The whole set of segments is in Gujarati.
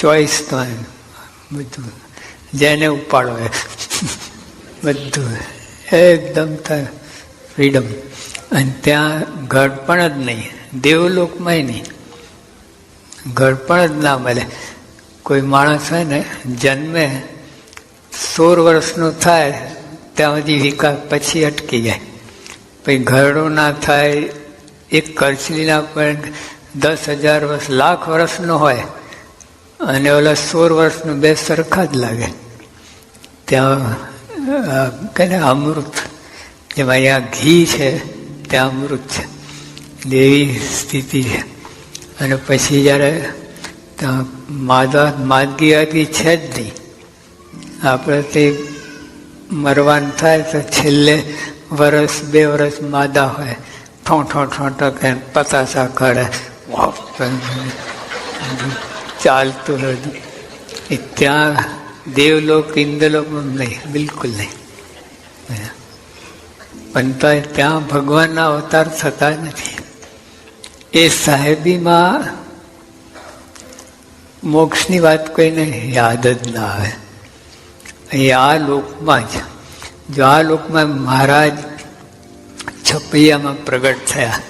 ચોઈસ તો બધું. જેને ઉપાડો એ બધું. એકદમ ફ્રીડમ. અને ત્યાં ઘડપણ જ નહીં. દેવલોકમાંય નહીં. ઘડપણ જ ના મળે. કોઈ માણસ હોય ને, જન્મે, સોળ વર્ષનો થાય, ત્યાં સુધી વિકાસ પછી અટકી જાય. પછી ઘરડો ના થાય, એક કરચલીના પણ દસ હજાર વર્ષ, લાખ વર્ષનો હોય. અને ઓલા સોળ વર્ષનું બે સરખા જ લાગે. ત્યાં કે ને અમૃત, જેમાં અહીંયા ઘી છે, ત્યાં અમૃત છે. એવી સ્થિતિ છે. અને પછી જ્યારે ત્યાં માદા, માદગી આદગી છે જ નહીં. આપણે તે મરવાનું થાય તો છેલ્લે વરસ, બે વરસ માદા હોય. ઠો ઠો ઠો ટકે પતાસા કરે ચાલતું નથી એ ત્યાં દેવલોક, ઇન્દ્રલોક નહીં, બિલકુલ નહીં. પણ ત્યાં ભગવાનના અવતાર થતા નથી. એ સાહેબીમાં મોક્ષની વાત કોઈને યાદ જ ના આવે. અહીં આ લોકમાં જ, જો આ લોકમાં મહારાજ છપૈયામાં પ્રગટ થયા,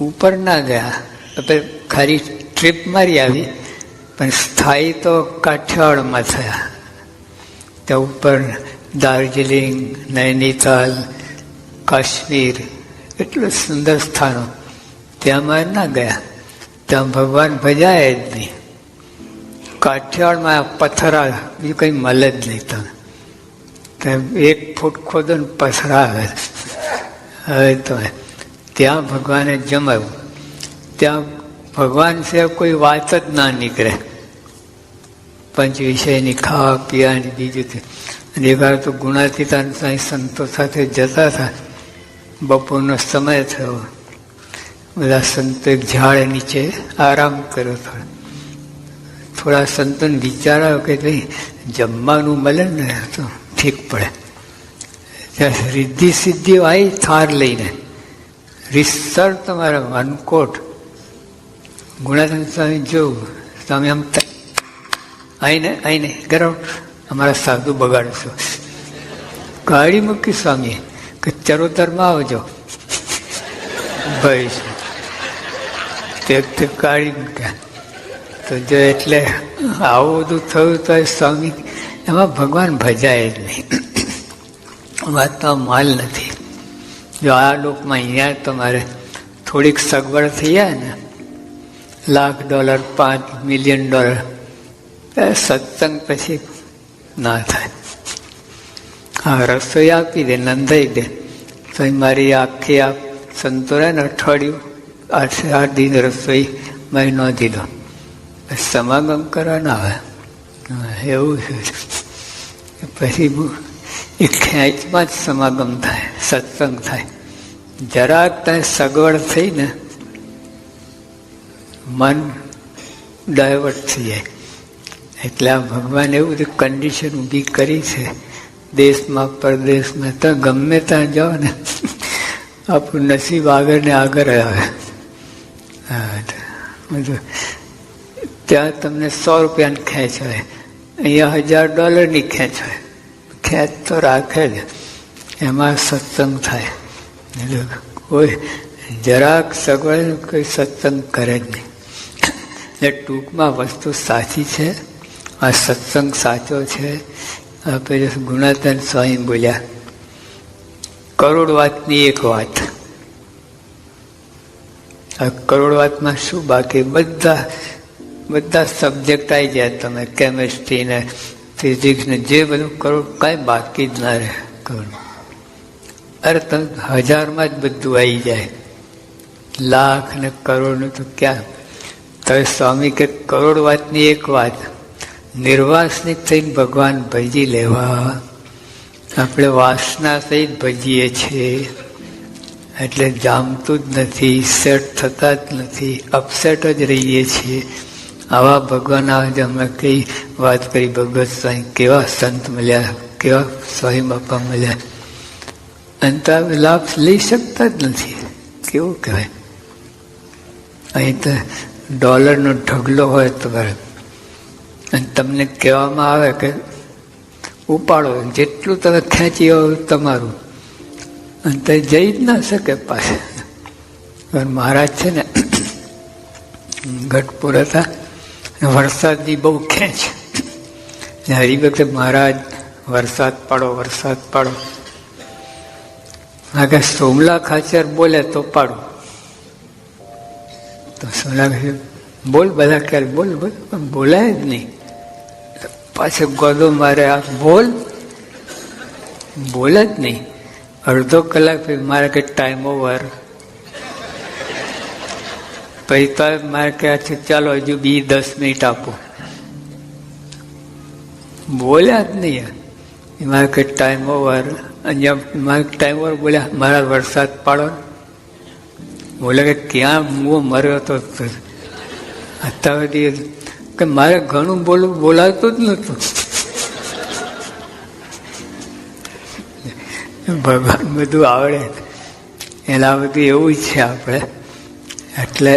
ઉપર ના ગયા આપણે ખાલી ટ્રીપ મારી આવી, પણ સ્થાયી તો કાઠિયાવાડમાં થયા. ત્યાં ઉપર દાર્જિલિંગ, નૈનીતાલ, કાશ્મીર, એટલું સુંદર સ્થાનો. ત્યાંમાં ના ગયા. ત્યાં ભગવાન ભજાય જ નહીં. કાઠિયાવાડમાં પથરા બીજું કંઈ મળે જ નહીં તમે એક ફૂટ ખોદો ને પથરા આવે હવે તો ત્યાં ભગવાને જમાવ્યું. ત્યાં ભગવાન સિવાય કોઈ વાત જ ના નીકળે. પંચ વિષયની ખાવા, પીવાની, બીજું અને એક વાર તો ગુણાતીતાન સાંઈ સંતો સાથે જતા હતા. બપોરનો સમય થયો. બધા સંતો એક ઝાડ નીચે આરામ કર્યો થોડો થોડા સંતોને વિચાર કે ભાઈ, જમવાનું મળે ને, તો ઠીક પડે. ત્યાં રિદ્ધિ સિદ્ધિ આવી થાર લઈને રિસર તમારા વનકોટ ગુણાધન સ્વામી જોવું સ્વામી આમ આઈને આઈને ગરમ અમારા સાધુ બગાડશો કાળી મૂકી સ્વામી કે ચરોતરમાં આવજો. ભાઈ, તે તે કાઢી મૂક્યા. તો જો એટલે આવું બધું થયું તો સ્વામી એમાં ભગવાન ભજાય જ નહીં. વાત તો માલ નથી. જો આ લોકમાં અહીંયા તમારે થોડીક સગવડ થઈ જાય ને લાખ ડોલર, પાંચ મિલિયન ડોલર. સત્સંગ પછી ના થાય. હા, રસોઈ આપી દે, નંદાઈ દે. તો મારી આખી આ સંતોરે ને અઠવાડિયું આઠ આઠ દિન રસોઈ મારી નોંધી દો. સમાગમ કરવા ના આવે એવું છે. પછી એ ખેંચમાં જ સમાગમ થાય, સત્સંગ થાય. જરાક ત્યાં સગવડ થઈ ને મન ડાયવર્ટ થઈ જાય. એટલે આ ભગવાન એવું બધી કન્ડિશન ઊભી કરી છે. દેશમાં, પરદેશમાં, ત્યાં ગમે ત્યાં જાઓ ને, આપણું નસીબ આગળ ને આગળ આવે. બધું. ત્યાં તમને સો રૂપિયાની ખેંચ હોય. અહીંયા હજાર ડોલરની ખેંચ હોય. ખેંચ તો રાખે જ. એમાં સત્સંગ થાય. કોઈ જરાક સગવડ કોઈ સત્સંગ કરે જ નહીં. એટલે ટૂંકમાં વસ્તુ સાચી છે, આ સત્સંગ સાચો છે. આપણે ગુણાતન સ્વામી બોલ્યા, કરોડ વાતની એક વાત. આ કરોડ વાતમાં શું બાકી? બધા બધા સબ્જેક્ટ આવી જાય તમે કેમેસ્ટ્રી ને ફિઝિક્સ ને, જે બધું કરોડ કાંઈ બાકી જ ના રહે કરોડ. અરે તમે હજારમાં જ બધું આવી જાય. લાખ ને કરોડનું તો ક્યાં તમે સ્વામી કે કરોડ વાતની એક વાત, નિર્વાસનિક થઈને ભગવાન ભજી લેવા. આપણે વાસના સહિત ભજીએ છીએ. એટલે જામતું જ નથી, સેટ થતા જ નથી અપસેટ જ રહીએ છીએ. આવા ભગવાન આજે અમે કઈ વાત કરી ભગવત સ્વામી, કેવા સંત મળ્યા, કેવા સ્વામી બાપા મળ્યા. અને તો લાભ લઈ શકતા જ નથી. કેવું કહેવાય? અહીં તો ડોલરનો ઢગલો હોય તો અને તમને કહેવામાં આવે કે ઉપાડો, જેટલું તમે ખેંચી આવો તમારું. અને તે જઈ જ ના શકે પાસે મહારાજ છે ને ગઢપુર હતા, વરસાદની બહુ ખેંચ. હરી મહારાજ, વરસાદ પાડો વરસાદ પાડો. આગળ સોમલા ખાચર બોલે તો પાડું. તો સોના ખાચર બોલ બધા ક્યારે બોલ બોલ, પણ બોલાય જ નહીં. પાછો ગોદો મારે આ બોલ. બોલે જ નહીં. અડધો કલાક પછી મારે કે ટાઈમ ઓવર પછી તો મારે કે છે, ચાલો હજુ બી દસ મિનિટ આપો. બોલ્યા જ નહીં મારે કે ટાઈમ ઓવર અહીંયા મારે ટાઈમ ઓવર બોલ્યા. મારા વરસાદ પાડો બોલે કે ક્યાં મુઓ મર્યો તો અત્યાર સુધી કે મારે ઘણું બોલવું બોલાતું જ નહોતું. ભગવાન બધું આવડે. એના બધું એવું જ છે આપણે. એટલે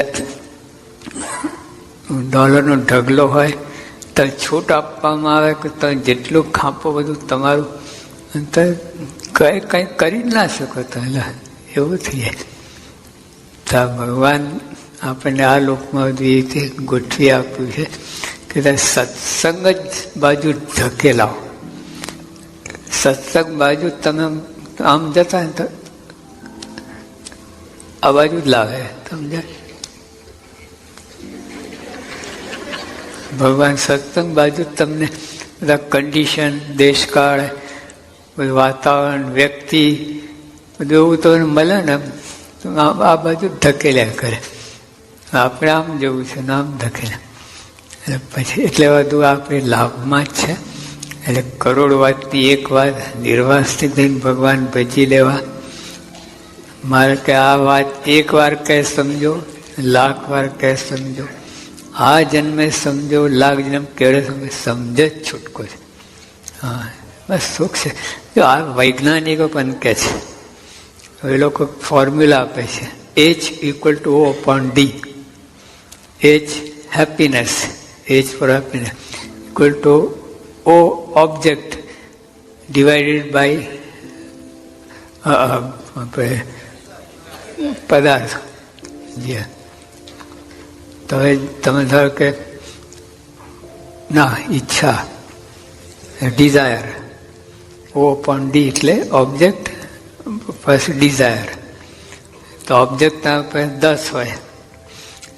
ડોલરનો ઢગલો હોય તો છૂટ આપવામાં આવે કે તમે જેટલું ખાંપો બધું તમારું તો કંઈ કંઈ કરી જ ના શકો તમે એવું થઈ જાય. તો ભગવાન આપણને આ લોકમાં બધી રીતે ગોઠવી આપ્યું છે કે સત્સંગ જ બાજુ ધકેલાઓ સત્સંગ બાજુ તમે આમ જતા ને તો આ બાજુ જ લાવે, સમજાય? ભગવાન સત્સંગ બાજુ તમને બધા કન્ડિશન દેશકાળ, બધું વાતાવરણ, વ્યક્તિ, બધું એવું તમને મળે ને તો આ બાજુ ધકેલ્યા કરે. આપણે આમ જવું છે ને આમ ધકેલ્યા. એટલે પછી એટલે બધું આપણે લાભમાં જ છે. એટલે કરોડ વાતની એક વાત નિર્વાસથી થઈને ભગવાન ભજી લેવા. મારે કે આ વાત એક વાર કહે સમજો, લાખ વાર કહે સમજો. આ જન્મે સમજો, લાખ જન્મ કેળે સમજો. સમજે જ છૂટકો છે. હા, બસ સુખ છે. જો આ વૈજ્ઞાનિકો પણ કહે છે. એ લોકો ફોર્મ્યુલા આપે છે. H equal to O upon D H happiness H for happiness equal to O object divided by પદાર્થ જે તો હવે તમે ધારો કે, ના, ઈચ્છા. ડિઝાયર ઓ અપોન ડી એટલે ઓબ્જેક્ટ પછી ડિઝાયર તો ઓબ્જેક્ટ પાસે દસ હોય,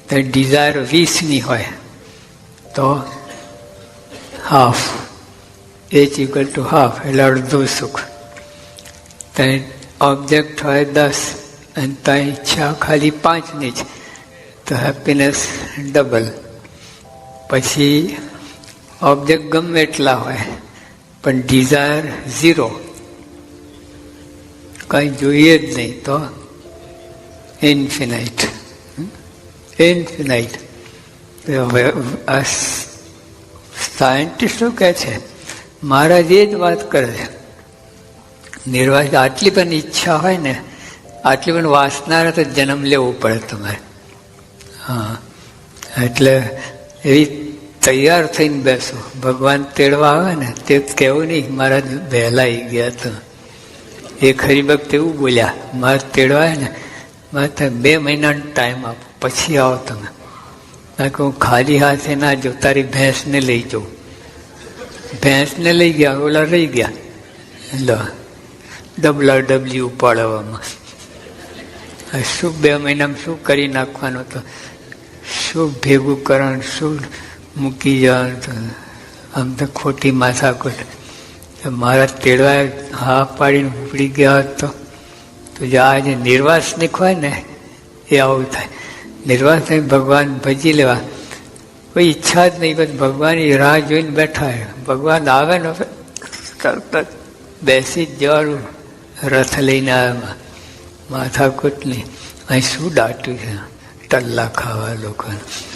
તો ડિઝાયર વીસની હોય, તો half H equal to half એટલે અડધું સુખ. ત્યાં ઓબ્જેક્ટ હોય દસ, અને ત્યાં ઈચ્છા ખાલી પાંચની જ, તો હેપીનેસ ડબલ પછી ઓબ્જેક્ટ ગમે એટલા હોય, પણ ડિઝાયર ઝીરો કંઈ જોઈએ જ નહીં તો ઇન્ફિનાઇટ ઇન્ફિનાઇટ આ શું કહે છે? મહારાજ એ જ વાત કરે છે. નિર્વાસ આટલી પણ ઈચ્છા હોય ને આટલી પણ વાસના તો જન્મ લેવો પડે તમારે. હા. એટલે એવી તૈયાર થઈને બેસો. ભગવાન તેડવા આવે ને તે કહેવું નહીં મારા વહેલા ગયા તો. એ હરિભક્ત એવું બોલ્યા, મારે તેડવાય ને, મારે બે મહિનાનો ટાઈમ આપો, પછી આવો તમે. કે હું ખાલી હાથે ના જો, તારી ભેંસને લઈ જાઉં ભેંસને લઈ ગયા, ઓલા રહી ગયા. લો ડબલા ડબલી ઉપાડવામાં. શું બે મહિનામાં શું કરી નાખવાનું તો? શું ભેગું કરવાનું, શું મૂકી જવાનું આમ તો ખોટી માથાકૂટ. મારા તેડવા હા પાડીને ઉપડી ગયા હોત. તો જે આ જે નિર્વાસનિક હોય ને, એ આવું થાય. નિર્વાસનિક ભગવાન ભજી લેવા. કોઈ ઈચ્છા જ નહીં બસ ભગવાનની રાહ જોઈને બેઠા ભગવાન આવે ને તરત બેસી જ જવાનું રથ લઈને આવ્યા. માથાકૂટ નહીં અહીં શું દાટું છે? ટલ્લા ખાવા લોકોને.